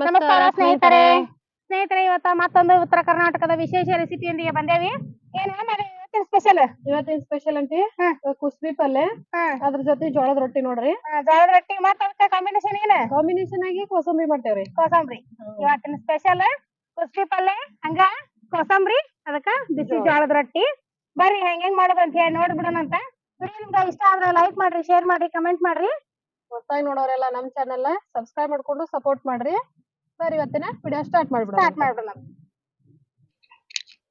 ನಮಸ್ಕಾರ ಸ್ನೇಹಿತರೆ. ಸ್ನೇಹಿತರೆ. ಇವತ್ತ ಮತ್ತೊಂದು ಉತ್ತರ ಕರ್ನಾಟಕದ ವಿಶೇಷ ರೆಸಿಪಿಯೊಂದಿಗೆ ಬಂದೇವಿ. ಏನ್ ಇವತ್ತಿನ ಸ್ಪೆಷಲ್ ಇವತ್ತಿನ ಸ್ಪೆಷಲ್ ಅಂತಿ. ಕುಸ್ಬಿ ಪಲ್ಯ ಅದ್ರ ಜೊತೆ ಜೋಳದ ರೊಟ್ಟಿ ನೋಡ್ರಿ. ಜೋಳದ ರೊಟ್ಟಿ ಮತ್ತ ಅದಕ್ಕ ಕಾಂಬಿನೇಷನ್ ಏನ? ಕಾಂಬಿನೇಷನ್ ಆಗಿ ಕೋಸಂಬರಿ ಮಾಡ್ತೇವ್ರಿ. ಕೋಸಂಬರಿ. ಇವತ್ತಿನ ಸ್ಪೆಷಲ್ ಕುಸ್ಬಿ ಪಲ್ಯ ಹಂಗ ಕೋಸಂಬರಿ ಅದಕ್ಕ ಬಿಸಿ ಜೋಳ. ಜೋಳದ ರೊಟ್ಟಿ. ಬರ್ರಿ ಹೆಂಗ್ ಹೆಂಗ್ ಮಾಡೋದು ಅಂತ ಹೇಳಿ ನೋಡ್ಬಿಡೋಣ ಅಂತ. ವಿಡಿಯೋ ನಿಮ್ಗೆ ಇಷ್ಟ ಆದ್ರೆ ಲೈಕ್ ಮಾಡ್ರಿ ಶೇರ್ ಮಾಡ್ರಿ ಕಮೆಂಟ್ ಮಾಡ್ರಿ. ಹೊಸದಾಗಿ ನೋಡೋರೆಲ್ಲ ನಮ್ ಚಾನೆಲ್ ಸಬ್ಸ್ಕ್ರೈಬ್ ಮಾಡ್ಕೊಂಡು ಸಪೋರ್ಟ್ ಮಾಡ್ರಿ. ಸರ್ ಇವತ್ತಿನ ವಿಡಿಯೋ ಸ್ಟಾರ್ಟ್ ಮಾಡ್ಬಿಡೋಣ ಸ್ಟಾರ್ಟ್ ಮಾಡ್ಬಿಡೋಣ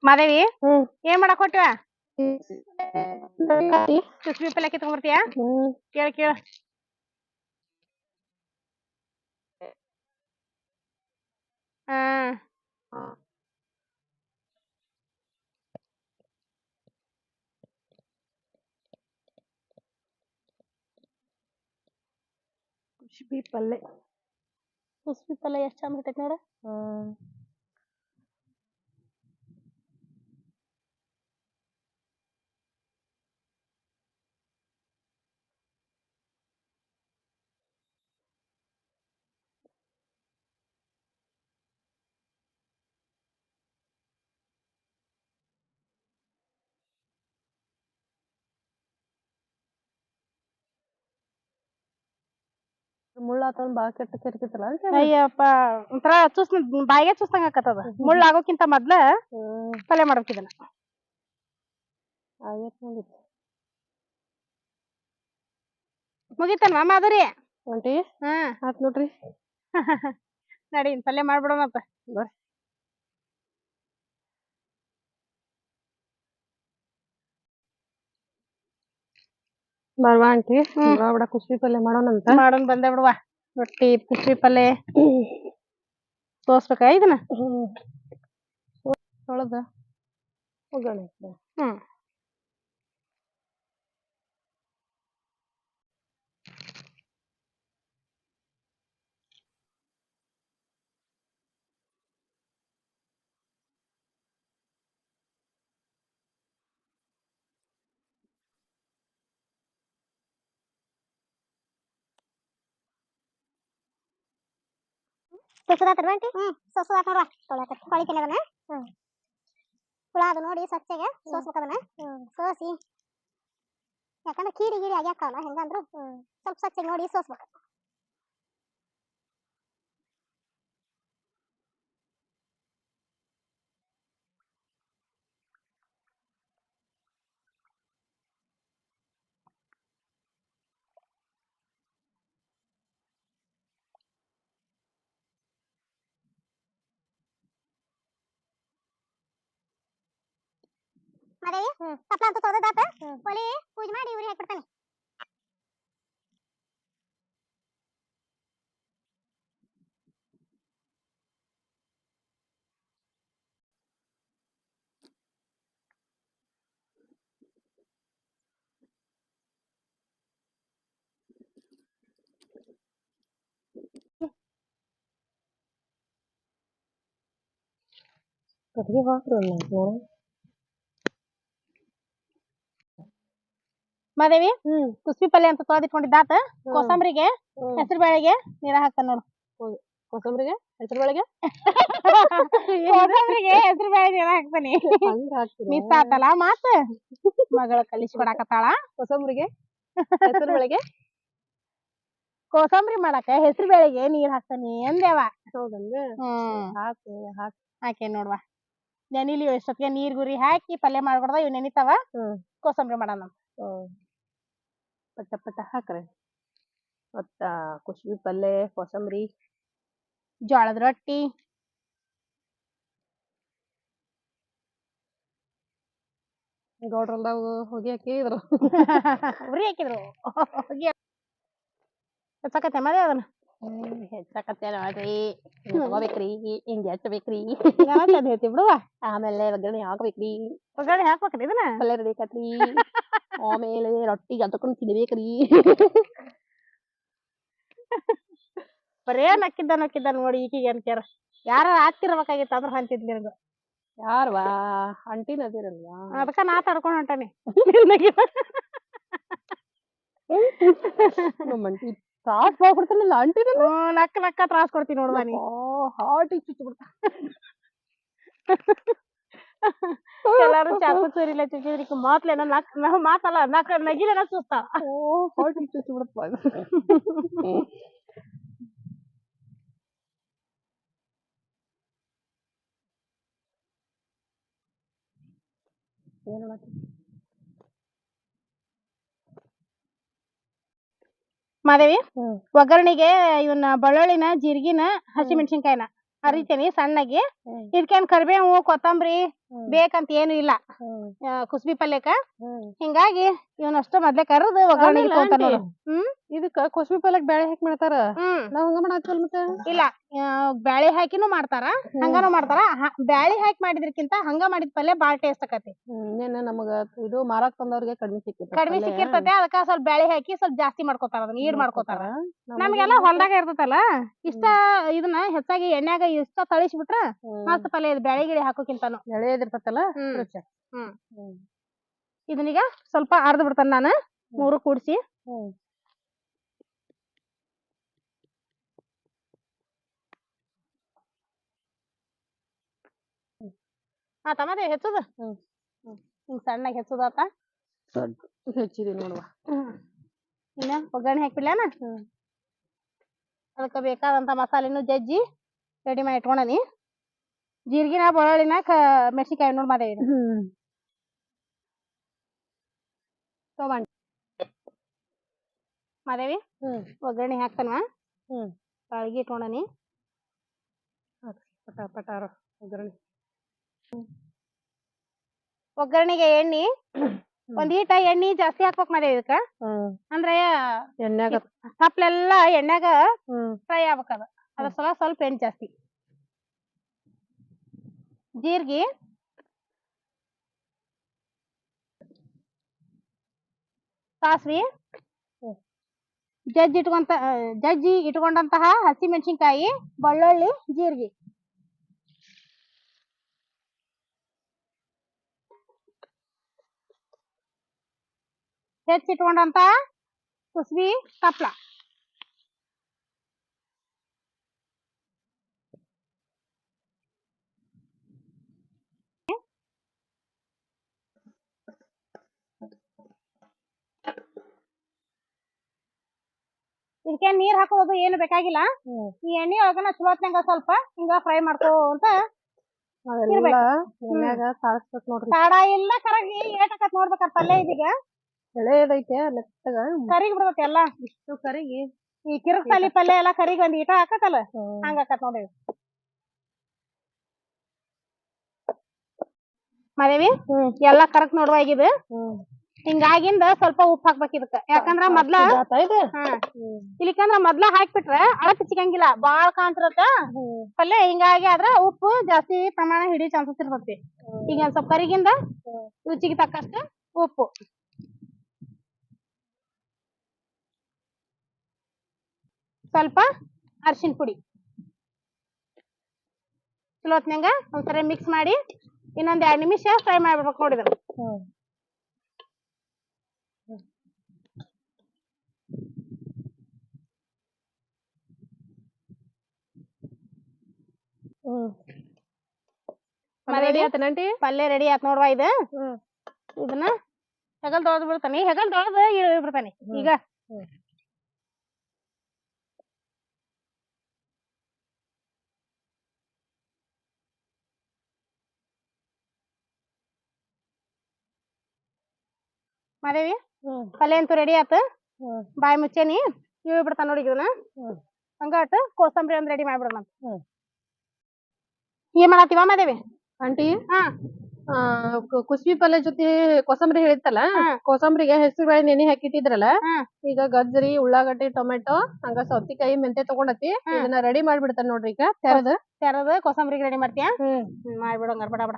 ಮಾದೇವಿ ಏನ್ ಮಾಡಕ್ ಹೊಟ್ಟಿವ ಚುಸ್ಬಿ ಪಲ್ಲೆ ಕಿತ್ಕೊಂಡ್ಬರ್ತೀಯ ಕೇಳ ಕೇಳ ಚುಸ್ಬಿ ಪಲ್ಲೆ ಕುಸ್ಬಿ ಪಲ್ಲೆ ಎಷ್ಟ್ ಚಂದ ಬಿಟ್ಟೈತಿ ನೋಡ. ಮುಳ್ಳಾತಂದ್ ಬಾಳ ಕೆಟ್ಟ ಕಿರಿಕಿತ್ತಲ್ಲ ಅಯ್ಯಪ್ಪ ಒಂಥರ ಚೂಸ್ ಬಾಯಿಗೆ ಚೂಸ್ದಂಗ ಆಕತ್ತದ. ಮುಳ್ಳ ಆಗೋಕ್ಕಿಂತ ಮೊದ್ಲ ಪಲ್ಯ ಮಾಡ್ಬೇಕಿದನ ಮುಗಿತನ್ ಮಾಮ ಅದರಿ ಒಂಟಿ ಹಾ. ಆತ್ ನೋಡ್ರಿ. ನಡಿ ಪಲ್ಯ ಮಾಡ್ಬಿಡೋಣಪ್ಪ ಬರ್ರಿ. ಬರ್ವಾ ಆಂಟಿ. ಹ್ಮ್. ಬಿಡ ಕುಸ್ಬಿ ಪಲ್ಯ ಮಾಡೋಣಂತ ಮಾಡೋಣ ಬಂದೆ ಬಿಡವಾ. ರೊಟ್ಟಿ ಕುಸ್ಬಿ ಪಲ್ಲೆ ತೋರ್ಸ್ಬೇಕಾ ಇದನ್ನ? ಹ್ಮ್. ತೊಳ್ದ ಒಗ್ಗರಣೆ ಹ್ಮ್. ಸೊಸದಾತ್ರ ಆಂಟಿ ಹ್ಮ್. ಸೊಸದಾತ ನೋಡ್ವಾ ತೊಳ್ಯಾಕ ತೊಳಿತೀನಿ ಅದನ್ನ. ಹುಳ ಅದು ನೋಡಿ ಸ್ವಚ್ಛಗೆ ಸೋಸ್ಬೇಕು ಅದನ್ನ. ಸೋಸಿ. ಯಾಕಂದ್ರೆ ಕೀಡಿ ಗೀಡಿ ಆಗ್ಯಾಕವಲ್ಲ ಹೆಂಗಂದ್ರು ಸ್ವಲ್ಪ ಸ್ವಚ್ಛಗೆ ನೋಡಿ ಸೋಸ್ಬೇಕು. ಅದೇ ತಪ್ಲ ಅಂತ ತೊಳೆದಾತ ಒಲಿ ಪೂಜೆ ಮಾಡಿ ಇವ್ರಿಗೆ ಹಾಕ್ಬಿಡ್ತಾನೆ ಕಟ್ಗೆ ಹಾಕ್ರಿ ಒಂದ್ ನಾಲ್ಕು ಮಾದೇವಿ ಕುಸ್ಬಿ ಪಲ್ಯ ಅಂತ ತೊಳೆದಿಟ್ಕೊಂಡಿದ್ದಾತ ಕೋಸಂಬರಿಗೆ. ಹೆಸರು ಬೇಳೆಗೆ ನೀರ ಹಾಕ್ತಾನ ನೋಡು. ಕೋಸಂಬರಿಗೆ ಹೆಸರು ಬೇಳೆಗೆ ಕೋಸಂಬರಿಗೆ ಹೆಸರು ಬೇಳೆ ನೀರ ಹಾಕ್ತಾನೆ. ಮಿಸ್ ಆತಲ್ಲ ಮಾತ? ಮಗಳ ಕಲಿಸಿ ಕೊಡಾಕತ್ತಾಳ. ಕೋಸಂಬರಿಗೆ ಹೆಸರು ಕೋಸಂಬರಿ ಮಾಡಾಕ ಹೆಸರು ಬೇಳೆಗೆ ನೀರ್ ಹಾಕ್ತಾನಿ ಅಂದೇವ ಹಾಕು ಹಾಕ್. ಹಾಕಿ ನೋಡ್ವಾ. ನೆನಿಲಿ ಎಷ್ಟೊತ್ತಿಗೆ ನೀರ್ ಗುರಿ ಹಾಕಿ ಪಲ್ಯ ಮಾಡ್ಕೊಡ್ದ ಇವ್ ನೆನಿತಾವ. ಕೋಸಂಬರಿ ಮಾಡೋಣ. ಪಟ ಪಟ ಹಾಕ್ರಿ. ಮತ್ತ ಕುಸುಬಿ ಪಲ್ಲೆ ಕೋಸಂಬರಿ ಜೋಳದ ರೊಟ್ಟಿ ಗೌಡ್ರಲ್ದಾಗ ಹೋಗಿ ಹಾಕಿದ್ರು. ಉರಿ ಹಾಕಿದ್ರು. ಹೆಚ್ಚಕತ್ತೆ ಮದೆ ಅದನ್ನ? ಹೆಚ್ಚಾಕತ್ತೆ ನೋಡ್ರಿ. ತಗೋಬೇಕ್ರಿ ಹಿಂಗೆ ಹಚ್ಚಬೇಕ್ರಿ. ಹೇಳ್ತಿ ಬಿಡುವ ಆಮೇಲೆ ಒಗ್ಗರಣೆ ಹಾಕ್ಬೇಕ್ರಿ. ಒಗ್ಗರಣೆ ಹಾಕ್ಬೇಕ್ರಿ ಇದನ್ನ? ಪಲ್ಯ ರೆಡಿ ಆಮೇಲೆ ರೊಟ್ಟಿ ಅದಕ್ಕೂ ತಿನ್ಬೇಕ್ರಿ. ಬರೇ ನಕ್ಕಿದ್ದ ನಕ್ಕಿದ್ದ ನೋಡಿ ಈಕಿಗೆ ಅನ್ಕ್ಯಾರ ಯಾರ ಆಗ್ತಿರ್ಬೇಕಾಗಿತ್ತು ಅಂದ್ರ ಅಂತಿದ್ ನಿನ್ಗ ಯಾರ್ವಾ? ಅಂಟಿನ ನದಿರಲ್ವಾ? ಅದಕ್ಕ ನಾ ತಡ್ಕೊಂಡ್ ಹೊಂಟಾನೆ. ನಮ್ಮ ಅಂಟಿ ತ್ರಾಸ್ ಬಾಳ್ ಅಂಟಿ ನಕ್ಕ ನಕ್ಕ ತ್ರಾಸ್ ಕೊಡ್ತೀನಿ ನೋಡ್ವಾನಿ ನೀ. ಹಾರ್ಟಿಗೆ ಬಿಡ್ತಾ ಎಲ್ಲಾರು ಚಾಕು ಚೂರಿಲ್ಲ ಚುಚ್ಚಿದ್ರಿಕ ಮಾತ್ಲೇನ ನಾಕ್ ನಾವು ಮಾತಲ್ಲ ನಾಕ್ ನಗಿಲೇನ ಚೂಸ್ತಾವ ಓ ಹಾಟಿ ಚುಚ್ಚಿ ಬಿಡಪ್ಪ ಏನ್ ಮಾಡತ್ತಿ? ಮಾದೇವಿ. ಒಗ್ಗರಣೆಗೆ ಇವನ್ನ ಬೆಳ್ಳುಳ್ಳಿನ ಜೀರಿಗಿನ ಹಸಿಮೆಣಸಿನ್ಕಾಯಿನ ಹರಿತೀನಿ ಸಣ್ಣಗೆ. ಇದಕ್ಕೇನ್ ಕರಿಬೇವು ಕೊತ್ತಂಬರಿ. ಬೇಕಂತ ಏನು ಇಲ್ಲ. ಕುಸಬಿ ಪಲ್ಯಕ. ಪಲ್ಯಕ್ಕ ಹಿಂಗಾಗಿ ಇವನಷ್ಟ ಮೊದ್ಲೇ ಮದ್ಲ ಕರದ್ ಒಗ್ಗರಣಿ ಹ್ಮ್? ಇದಕ್ಕ ಕುಸ್ಬಿ ಪಲ್ಯಕ್ ಬ್ಯಾಳಿ ಹಾಕಿ ಮಾಡ್ತಾರ? ನಾವ್ ಹಂಗ ಮಾಡತ್ತಲ್ ಮತ್ತೆ? ಇಲ್ಲ ಬ್ಯಾಳಿ ಹಾಕಿನೂ ಮಾಡ್ತಾರ ಹಂಗಾನು ಮಾಡ್ತಾರ. ಬ್ಯಾಳಿ ಹಾಕಿ ಮಾಡಿದ್ರಕ್ಕಿಂತ ಹಂಗ ಮಾಡಿದ ಪಲ್ಯ ಬಾಳ ಟೇಸ್ಟ್ ಆಕತಿ. ಇನ್ನೇನ ನಮಗ ಇದು ಮಾರಾಕ್ ತಂದವ್ರಿಗೆ ಕಡಿಮೆ ಸಿಕ್ಕಿರ್ತದೆ ಕಡಿಮೆ ಸಿಕ್ಕಿರ್ತತೆ ಅದಕ್ಕ ಸ್ವಲ್ಪ ಬ್ಯಾಳಿ ಹಾಕಿ ಸ್ವಲ್ಪ ಜಾಸ್ತಿ ಮಾಡ್ಕೊತಾರ ಅದನ್ನ ನೀರ್ ಮಾಡ್ಕೋತಾರ? ನಮ್ಗೆಲ್ಲ ಹೊಲ್ದಾಗ ಇರ್ತತಲ್ಲ ಇಷ್ಟ ಇದನ್ನ ಹೆಚ್ಚಾಗಿ ಎಣ್ಣೆಗ ಇಷ್ಟ ತಳಿಸ್ಬಿಟ್ರ ಮಸ್ತ್ ಪಲ್ಯ ಇದು ಬ್ಯಾಳಿ ಗಿಳಿ ಹಾಕೋಕ್ಕಿಂತಾನು ಹ್ಮ್. ಇದನ್ನೀಗ ಸ್ವಲ್ಪ ಅರ್ದ ಬಿಡ್ತಾನೆ ನಾನು. ಮೂರು ಕೂಡ್ಸಿ. ಹ್ಮ್. ಆತ ಹೆಚ್ಚದ. ಹಿಂಗ್ ಸಣ್ಣಗೆ ಹೆಚ್ಚುದಾತ ಹೆಚ್ಚಿದಿ ನೋಡುವ. ಇನ್ನ ಒಗ್ಗರಣೆ ಹಾಕ್ಬಿಡ್ಲಾನ ಹ್ಮ್. ಅದಕ್ಕ ಬೇಕಾದಂತ ಮಸಾಲೆನು ಜಜ್ಜಿ ರೆಡಿ ಮಾಡಿ ಇಟ್ಕೊಂಡನಿ ಜೀರಿಗಿನ ಬೆಳ್ಳುಳ್ಳಿನ ಕ ಮೆಣಸಿನ್ಕಾಯಿ ನೋಡಿ ಮಾದೇವಿ. ಹ್ಮ್. ತಗೊಂಡ್ ಮಾದೇವಿ ಹ್ಮ್. ಒಗ್ಗರಣೆ ಹಾಕ್ತಾನ ಹ್ಮ್. ಕಾಳ್ಗಿ ಇಟ್ಕೊಂಡನಿ. ಪಟ ಪಟಾರ ಒಗ್ಗರಣೆ. ಒಗ್ಗರಣೆಗೆ ಎಣ್ಣೆ ಒಂದ್ ಈಟ ಎಣ್ಣಿ ಜಾಸ್ತಿ ಹಾಕ್ಬೇಕ್ ಮಾದೇವಿ ಇದಕ್ಕ. ಅಂದ್ರೆ ಎಣ್ಣೆಗ ತಪ್ಪಲೆಲ್ಲ ಎಣ್ಣೆಗ ಫ್ರೈ ಆಗ್ಬೇಕದ ಅದ್ರ ಸಲ ಸ್ವಲ್ಪ ಎಣ್ಣೆ ಜಾಸ್ತಿ. ಜೀರ್ಗಿ ಸಾಸ್ವಿ ಹ್ಮ್. ಜಜ್ಜಿ ಇಟ್ಕೊಂತ ಆ, ಜಜ್ಜಿ ಇಟ್ಕೊಂಡಂತಹ ಹಸಿ ಮೆಣಸಿನ್ಕಾಯಿ ಬೆಳ್ಳುಳ್ಳಿ ಜೀರ್ಗಿ ಹೆಚ್ಚಿಟ್ಕೊಂಡಂತ ಕುಸ್ಬಿ ತಪ್ಲ ಇದಕ್ಕೆ ನೀರ್ ಹಾಕೋದು ಏನು ಬೇಕಾಗಿಲ್ಲ. ಈ ಎಣ್ಣೆ ಒಳಗನ ಚಲೋತ್ನಾಗ ಸ್ವಲ್ಪ ಹಿಂಗ ಫ್ರೈ ಮಾಡ್ಕೋ ಅಂತ ಅವೆಲ್ಲ ಎಣ್ಣ್ಯಾಗ ಸಾಳಿಸ್ಬೇಕ್ ನೋಡ್ರಿ. ಕಾಡ ಇಲ್ಲ ಕರಗಿ ಏಟಕತ್ ನೋಡ್ಬೇಕ ಪಲ್ಯ ಇದೀಗ. ಎಳೆದೈತೆ ಮೆತ್ತಗ. ಕರಿಗಿ ಬಿಡ್ತೈತಿ ಎಲ್ಲಾ. ಇಷ್ಟು ಕರಿಗಿ. ಈ ಕಿರಕ್ಸಾಲಿ ಪಲ್ಲೆ ಎಲ್ಲಾ ಕರಿಗ್ ಒಂದ್ ಈಟ ಹಾಕತ್ತಲ್ಲ. ಹಂಗ ಆಕತ್ ನೋಡಿ ಮದೇವಿ ಎಲ್ಲಾ ಕರಕ್ ನೋಡುವ ಹ್ಮ್. ಹಿಂಗಾಗಿಂದ ಸ್ವಲ್ಪ ಉಪ್ಪು ಹಾಕ್ಬೇಕು ಇದಕ್ಕ ಯಾಕಂದ್ರ ಮೊದ್ಲ? ಹಾ. ಇಲ್ಲಿಕಂದ್ರ ಮೊದ್ಲ ಹಾಕ್ಬಿಟ್ರ ಅಳಕ್ ಸಿಗಂಗಿಲ್ಲ ಬಾಳ್ ಕಾಣ್ತಿರತ್ತ ಪಲ್ಲೆ ಪಲ್ಯ ಹಿಂಗಾಗಿ ಆದ್ರ ಉಪ್ಪು ಜಾಸ್ತಿ ಪ್ರಮಾಣ ಹಿಡಿ ಚಾನ್ಸಸ್ ಇರ್ತತಿ ಈಗ ಒಂದ್ ಸ್ವಲ್ಪ ಕರಿಗಿಂದ. ರುಚಿಗೆ ತಕ್ಕಷ್ಟು ಉಪ್ಪು ಸ್ವಲ್ಪ ಅರ್ಶಿನ ಪುಡಿ ಚಲೋತ್ನಂಗ ಒಂದ್ಸರಿ ಮಿಕ್ಸ್ ಮಾಡಿ ಇನ್ನೊಂದ್ ಎರಡ್ ನಿಮಿಷ ಫ್ರೈ ಮಾಡ್ಬಿಡ್ಬೇಕು ನೋಡಿದ್ರ ರೆಡಿ ಆತೇನಂಟಿ? ಪಲ್ಯ ರೆಡಿ ಆತ್ ನೋಡ್ವಾ ಇದು ಹ್ಮ್. ಇದನ್ನ ಹೆಗಲ್ ತೊಳೆದು ಬಿಡ್ತಾನೆ ಹೆಗಲ್ ತೊಳೆದು ಬಿಡ್ತಾನೆ ಈಗ. ಮಾದೇವಿ. ಪಲ್ಯ ಅಂತೂ ರೆಡಿ ಆತ. ಬಾಯಿ ಮುಚ್ಚೇನಿ ಇವ್ ಬಿಡ್ತಾನ ನೋಡಿ ಇದನ್ನ. ಹಂಗಾಟ ಕೋಸಂಬರಿ ಒಂದ್ ರೆಡಿ ಮಾಡ್ಬಿಡೋಣ. ಏನ್ ಮಾಡತ್ತೀವ ಮಾದೇವಿ? ಆಂಟಿ ಹಾ. ಕುಸ್ಬಿ ಪಲ್ಯ ಜೊತೆ ಕೋಸಂಬರಿ ಹೇಳಿತ್ತಲ್ಲ. ಕೋಸಂಬರಿಗೆ ಹೆಸರು ಬೇಳೆ ನೆನೆ ಹಾಕಿಟ್ಟಿದ್ರಲ್ಲ? ಈಗ ಗಜ್ಜರಿ ಉಳ್ಳಾಗಡ್ಡಿ ಟೊಮೆಟೊ ಹಂಗ ಸೌತಿಕಾಯಿ ಮೆಂತೆ ತಗೊಂಡತಿ. ಇದನ್ನ ರೆಡಿ ಮಾಡ್ಬಿಡ್ತಾನ ನೋಡ್ರಿ ಈಗ. ತೆರದ್. ತೆರದು ಕೋಸಂಬರಿಗೆ ರೆಡಿ ಮಾಡ್ತೀಯ? ಮಾಡ್ಬಿಡೋಂಗಾರ ಬಡ ಬಡ.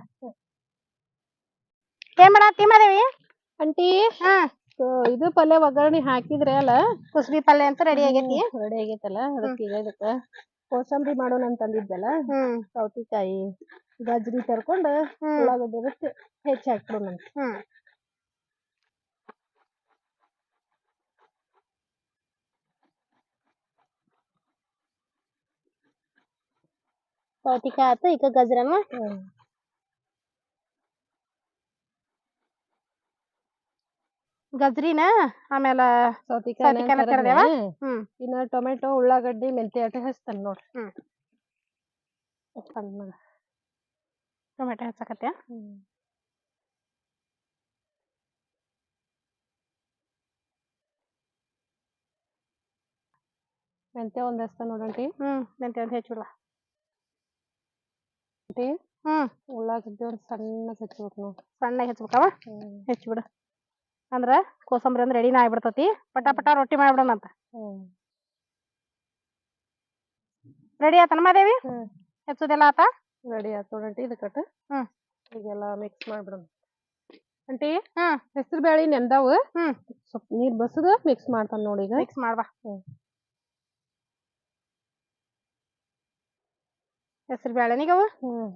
ಏನ್ ಮಾಡತ್ತಿ ಮಾದೇವಿ? ಆಂಟಿ ಇದು ಪಲ್ಯ ಒಗ್ಗರಣೆ ಹಾಕಿದ್ರೆ ಅಲ್ಲ? ಕುಸ್ಬಿ ಪಲ್ಯ ಅಂತ ರೆಡಿ ಆಗೈತಿ. ರೆಡಿ ಆಗೈತಲ್ಲ ಅದಕ್ಕೆ ಈಗ ಇದಕ್ಕ ಕೋಸಂಬರಿ ಮಾಡೋಣ ಅಂತ ಅಂದಿದ್ದಲ್ಲ ಹ್ಮ್. ಸೌತಿಕಾಯಿ ಗಜ್ರಿ ತರ್ಕೊಂಡು ಹ್ಮ್. ಉಳ್ಳಾಗಡ್ಡಿ ರೊಟ್ಟಿ ಹೆಚ್ಚಿ ಹಾಕ್ಬಿಡೋಣ. ಹ್ಮ್. ಸೌತಿಕಾಯಿ ಆತು ಈಗ ಗಜ್ರನ? ಗಜ್ರಿನ ಆಮೇಲ ಸೌತಿಕಾಯಿ ಸೌತಿಕಾಯಿನ ಕರ್ದೇವ? ಹ್ಮ್. ಇನ್ನ ಟೊಮೆಟೊ ಉಳ್ಳಾಗಡ್ಡಿ ಮೆಂತೆ ಅಟ್ಟ ಹಚ್ತಾನ ನೋಡ್ರಿ. ಹ್ಮ್. ಸಣ್ಣಗ ಟೊಮೆಟೊ ಹಚ್ಚಕತ್ಯ ಮೆಂತೆ ಒಂದ್ ಹಚ್ತಾನ ನೋಡಂಟಿ ಹ್ಮ್ ಮೆಂತೆ ಒಂದ್ ಹೆಚ್ಚಿಬಿಡುವ ಆಂಟಿ ಹ್ಮ್. ಉಳ್ಳಾಗಡ್ಡಿ ಒಂದ್ ಸಣ್ಣಗ್ ಹಚ್ಬೇಕು ನೋಡ್ರಿ ಸಣ್ಣಗೆ ಹೆಚ್ಚಬೇಕವ ಹೆಚ್ಚಿಬಿಡು ಅಂದ್ರ ಕೋಸಂಬರಿ ಅಂದ್ರೆ ರೆಡಿನ ಆಗ್ಬಿಡ್ತತಿ. ಪಟ ಪಟ ರೊಟ್ಟಿ ಮಾಡ್ಬಿಡೋಣಂತ ರೆಡಿ ಆತನ ಮಾದೇವಿ ಹೆಚ್ಚುದೆಲ್ಲ ಆತ? ರೆಡಿ ಆತ್ ನೋಡಂಟಿ ಇದಕ್ಕಟ ಹ್ಮ್. ಈಗೆಲ್ಲ ಮಿಕ್ಸ್ ಮಾಡ್ಬಿಡೋಣ. ಆಂಟಿ ಹ್ಮ್. ಹೆಸರು ಬ್ಯಾಳಿ ನೆಂದಾವು ಹ್ಮ್. ಸ್ವಲ್ಪ ನೀರ್ ಬಸದ ಮಿಕ್ಸ್ ಮಾಡ್ತಾನ ನೋಡಿ ಈಗ. ಮಿಕ್ಸ್ ಮಾಡ್ಬಾ. ಹೆಸರು ಬ್ಯಾಳೆನಿಗವು ಹ್ಮ್.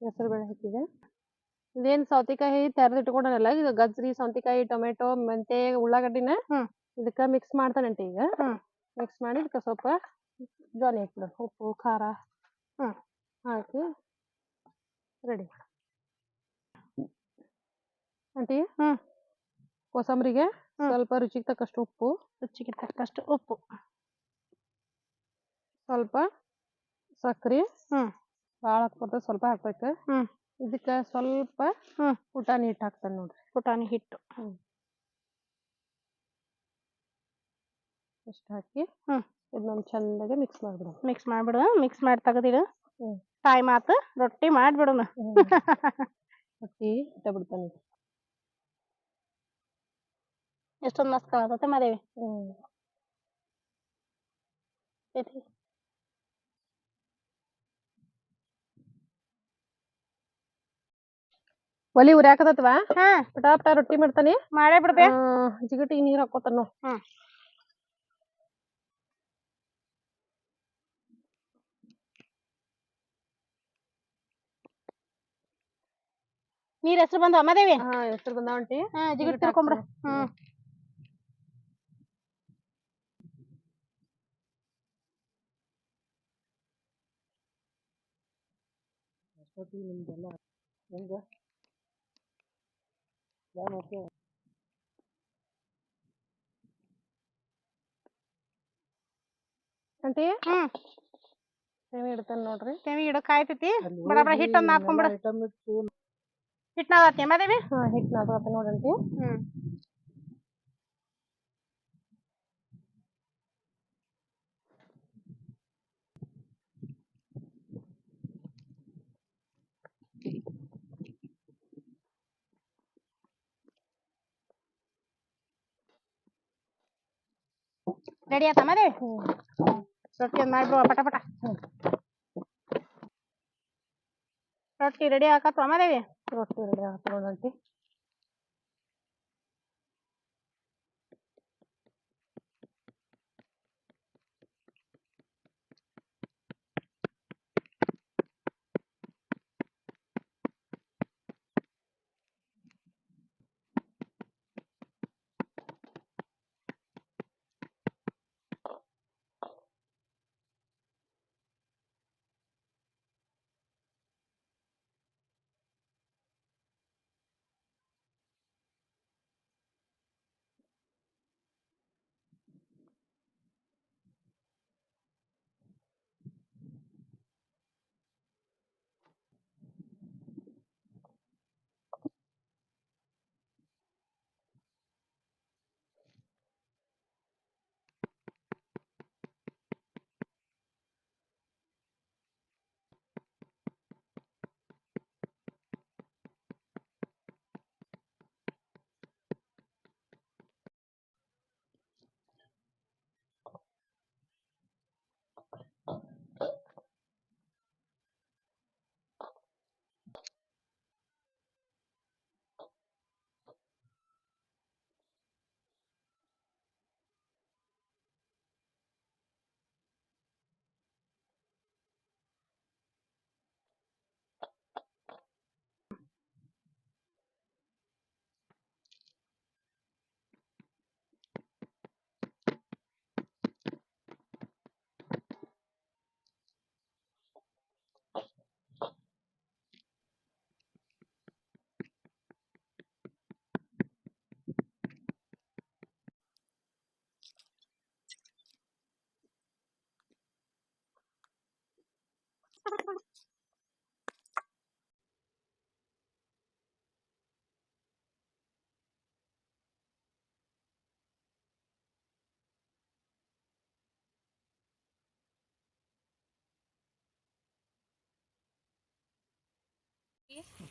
ಹೆಸರು ಬೇಳೆ ಹಾಕಿದೆ. ಇದೇನ್ ಸೌತಿಕಾಯಿ ತೆರ್ದ್ ಇಟ್ಕೊಂಡನಲ್ಲ ಇದು ಗಜ್ರಿ ಸೌತಿಕಾಯಿ ಟೊಮೆಟೊ ಮೆಂತೆ ಉಳ್ಳಾಗಡ್ಡಿನ ಹ್ಮ್. ಇದಕ್ಕ ಮಿಕ್ಸ್ ಮಾಡ್ತಾನಂತೆ ಈಗ ಹ್ಮ್. ಮಿಕ್ಸ್ ಮಾಡಿ ಇದಕ್ಕ ಸ್ವಲ್ಪ ಜಾಲಿ ಹಾಕ್ಬಿಡು ಉಪ್ಪು ಖಾರ ಹ್ಮ್. ಹಾಕಿ ರೆಡಿ ಆಂಟಿ ಹ್ಮ್. ಕೋಸಂಬರಿಗೆ ಹ್ಮ್. ಸ್ವಲ್ಪ ರುಚಿಗೆ ತಕ್ಕಷ್ಟು ಉಪ್ಪು ರುಚಿಗೆ ತಕ್ಕಷ್ಟು ಉಪ್ಪು ಸ್ವಲ್ಪ ಸಕ್ರಿ ಹ್ಮ್. ಭಾಳ ಹಾಕ್ಬಾರ್ದು ಸ್ವಲ್ಪ ಹಾಕ್ಬೇಕು ಹ್ಮ್. ಇದಕ್ಕ ಸ್ವಲ್ಪ ಹ್ಮ್. ಪುಟಾಣಿ ಹಿಟ್ಟು ಹಾಕ್ತಾನೆ ನೋಡ್ರಿ. ಪುಟಾಣಿ ಹಿಟ್ಟು. ಇಷ್ಟು ಹಾಕಿ ಹ್ಮ್. ಇದನ್ನೊಂದು ಚಂದಾಗೆ ಮಿಕ್ಸ್ ಮಾಡ್ಬಿಡೋಣ. ಮಿಕ್ಸ್ ಮಾಡ್ಬಿಡು ಮಿಕ್ಸ್ ಮಾಡಿ ತೆಗೆದಿಡು. ತಾಯಿ ಟೈಮ್ ಆತು ರೊಟ್ಟಿ ಮಾಡಿಬಿಡೋಣ. ರೊಟ್ಟಿ ಇಟ್ಟ ಬಿಡ್ತಾನೆ ಎಷ್ಟೊಂದ್ ಮಸ್ತ್ ಕಾಣತತೆ ಮಾದೇವಿ. ಐತಿ. ಒಲಿ ಉರ್ಯಾಕತತ್ವಾ ಹಾ ಪಟಾ ಪಟಾ ರೊಟ್ಟಿ ಮಾಡ್ತಾನೆ. ಮಾಡೇ ಬಿಡ್ದೆ ಜಿಗಟಿಗೆ ನೀರ್ ಹಾಕೋತಾನ ಹ್ಮ್. ನೀರ್ ಹೆಸರು ಬಂದವ ಮಾದೇವಿ ಹಾ ಹೆಸರು ಬಂದಾವಂಟಿ ಹಾ ಜಿಗಿಟ್ ಜಿಗಿಟ್ ತಿರ್ಕೊಂಬಿಡು ಹಾಕ್ತಾನ. ಹ್ಮ್ ಆಂಟಿ ಹ್ಮ್. ಇಡ್ತಾನೆ ನೋಡ್ರಿ. ತೆವಿ ಇಡು ಕಾಯ್ತೈತಿ ಬಡ ಬಡ ಹಿಟ್ಟೊಂದ್ ಹಾಕೊಂಬಿಡು. ಹಿಟ್ ನಾದತ್ತಿ ಮಾದೇವಿ? ಹಾ ಹಿಟ್ ನಾದ್ಕೊತ ನೋಡಂಟಿ ಹ್ಮ್. ರೆಡಿ ಆತ ಮಾದೇವಿ ರೊಟ್ಟಿ ಒಂದು ಮಾಡ್ಬಿಡುವ ಪಟ ಪಟ. ರೊಟ್ಟಿ ರೆಡಿ ಆಕತ್ವ ಮದೇವಿ ರೊಟ್ಟಿ ರೆಡಿ ಆತ ನೋಡಂಟಿ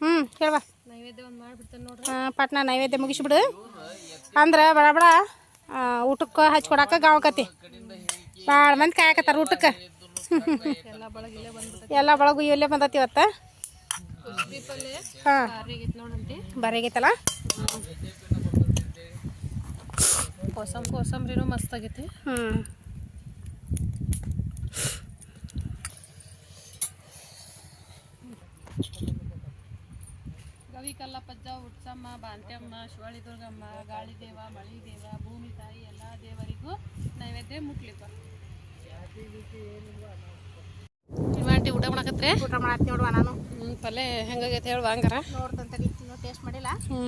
ಹ್ಮ್ ಕೇಳ್ಬಾ ನೈವೇದ್ಯ ಒಂದ್ ಮಾಡ್ಬಿಡ್ತೇನೆ ನೋಡ್ರಿ. ಆ, ಪಟ್ನ ನೈವೇದ್ಯ ಮುಗಿಸ್ಬಿಡು. ಅಂದ್ರೆ ಬಡ ಬಡ ಊಟಕ್ಕೆ ಹಚ್ಕೊಡಾಕ ಗಾವಕತಿ ಭಾಳ ಮಂದಿ ಕಾಯಕತ್ತಾರ ಊಟಕ್ಕೆ. ಎಲ್ಲ ಬಳಗ ಇಲ್ಲೇ ಬಂದತಿ ಇವತ್ತ? ಹಾಂ. ಭಾರಿ ಆಗೈತಿ ನೋಡಂತಿ ಬರೀಗೈತಲ್ಲ ಕೋಸಂ ಕೋಸಂಬರಿನೂ ಮಸ್ತ್ ಆಗೈತಿ. ಹ್ಞೂ ಗವಿಕಲ್ಲ ಪಜ್ಜ ಉಟ್ಸಮ್ಮ ಬಾಂತ್ಯಮ್ಮ ಶಿವಳಿ ದುರ್ಗಮ್ಮ ಮಳಿ ದೇವಾ ಭೂಮಿ ತಾಯಿ ಎಲ್ಲ ದೇವರಿಗೂ ನೈವೇದ್ಯ ಮುಟ್ಲಿಪ್ಪ ಆಂಟಿ ಊಟ ಮಾಡಕತ್ರೆ ಊಟ ಮಾಡತ್ ನೋಡುವ ನಾನು. ಹ್ಞೂ ಪಲ್ಲೆ ಹೆಂಗಾಗೈತೆ ಹೇಳುವ ಹಂಗಾರ. ನೋಡ್ತಂತಡಿ ಇನ್ನೂ ಟೇಸ್ಟ್ ಮಾಡಿಲ್ಲ? ಹ್ಞೂ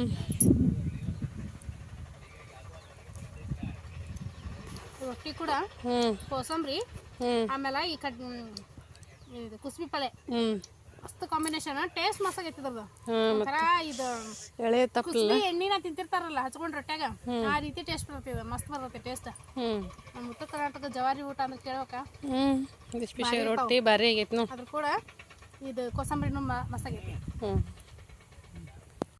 ರೊಟ್ಟಿ ಕೂಡ ಹ್ಞೂ ಕೋಸಂಬರಿ ಹ್ಞೂ ಆಮೇಲೆ ಈ ಕಡ್ ಇದು ಕುಸ್ಬಿ ಪಲ್ಲೆ ಹ್ಞೂ ಮಸ್ತ್ ಕಾಂಬಿನೇಷನ್ ಟೇಸ್ಟ್ ಮಸ್ತ್ ಆಗೈತಿ ಇದ್ರದ್ದು. ಹಾಂ ಒಂಥರ ಇದು ಎಳೆ ತಪ್ಪಲ್ಲ. ಕುಸ್ಬಿ ಎಣ್ಣಿನ ತಿಂತಿರ್ತಾರಲ್ಲ ಹಚ್ಕೊಂಡ್ ರೊಟ್ಯಾಗ ಆ ರೀತಿ ಟೇಸ್ಟ್ ಬರ್ತೈತಿ ಮಸ್ತ್ ಬರ್ತೈತಿ ಟೇಸ್ಟ್ ಹ್ಮ್. ನಮ್ಮ ಉತ್ತರ ಕರ್ನಾಟಕ ಜವಾರಿ ಊಟ ಅಂತ ಕೇಳ್ಬೇಕ? ಹ್ಮ್. ಬಿಸಿ ಬಿಸಿ ರೊಟ್ಟಿ ಭಾರಿ ಆಗೈತಿ ನೋಡು. ಅದ್ರ ಕೂಡ ಇದು ಕೋಸಂಬರಿನೂ ಮ- ಮಸ್ತ್ ಆಗೈತಿ. ಹ್ಞೂ